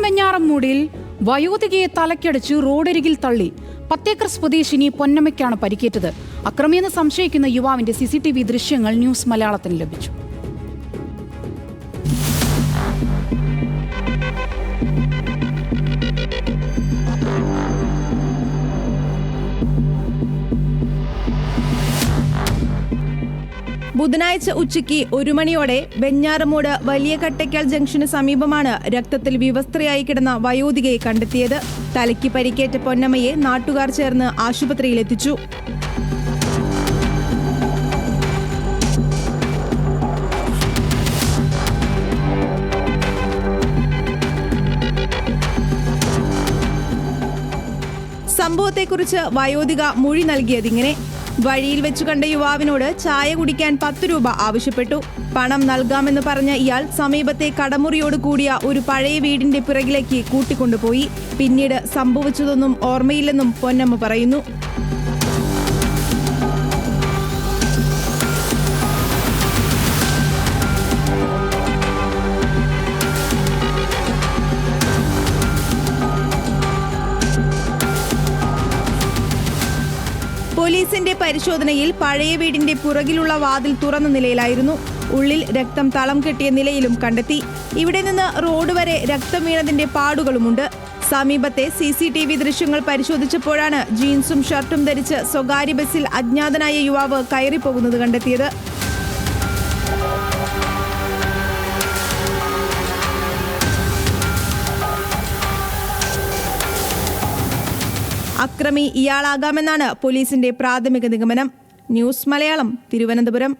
കൊല്ലം വെഞ്ഞാറമ്മൂടിൽ വയോധികയെ തലക്കടിച്ച് റോഡരികിൽ തള്ളി. പത്തേക്കർ സ്വദേശിനി പൊന്നമ്മയ്ക്കാണ് പരിക്കേറ്റത്. അക്രമിയെന്ന് സംശയിക്കുന്ന യുവാവിന്റെ സി സി ടി വി ദൃശ്യങ്ങൾ ന്യൂസ് മലയാളത്തിന് ലഭിച്ചു. ബുധനാഴ്ച ഉച്ചയ്ക്ക് ഒരു മണിയോടെ വെഞ്ഞാറമൂട് വലിയ കട്ടയ്ക്കൽ ജംഗ്ഷന് സമീപമാണ് രക്തത്തിൽ വിവസ്ത്രയായി കിടന്ന വയോധികയെ കണ്ടെത്തിയത്. തലയ്ക്ക് പരിക്കേറ്റ പൊന്നമ്മയെ നാട്ടുകാർ ചേർന്ന് ആശുപത്രിയിലെത്തിച്ചു. സംഭവത്തെക്കുറിച്ച് വയോധിക മൊഴി നൽകിയതിങ്ങനെ. വഴിയിൽ വെച്ചു കണ്ട യുവാവിനോട് ചായ കുടിക്കാൻ പത്ത് രൂപ ആവശ്യപ്പെട്ടു. പണം നൽകാമെന്ന് പറഞ്ഞ ഇയാൾ സമീപത്തെ കടമുറിയോട് കൂടിയ ഒരു പഴയ വീടിന്റെ പിറകിലേക്ക് കൂട്ടിക്കൊണ്ടുപോയി. പിന്നീട് സംഭവിച്ചതൊന്നും ഓർമ്മയില്ലെന്നും പൊന്നമ്മ പറയുന്നു. പോലീസിന്റെ പരിശോധനയിൽ പഴയ വീടിന്റെ പുറകിലുള്ള വാതിൽ തുറന്ന നിലയിലായിരുന്നു. ഉള്ളിൽ രക്തം തളം കെട്ടിയ നിലയിലും കണ്ടെത്തി. ഇവിടെ നിന്ന് റോഡ് വരെ രക്തം വീണതിന്റെ പാടുകളുമുണ്ട്. സമീപത്തെ സി സി ടി വി ദൃശ്യങ്ങൾ പരിശോധിച്ചപ്പോഴാണ് ജീൻസും ഷർട്ടും ധരിച്ച് സ്വകാര്യ ബസ്സിൽ അജ്ഞാതനായ യുവാവ് കയറിപ്പോകുന്നത് കണ്ടെത്തിയത്. അക്രമി ഇയാളാകാമെന്നാണ് പോലീസിന്റെ പ്രാഥമിക നിഗമനം. ന്യൂസ് മലയാളം തിരുവനന്തപുരം.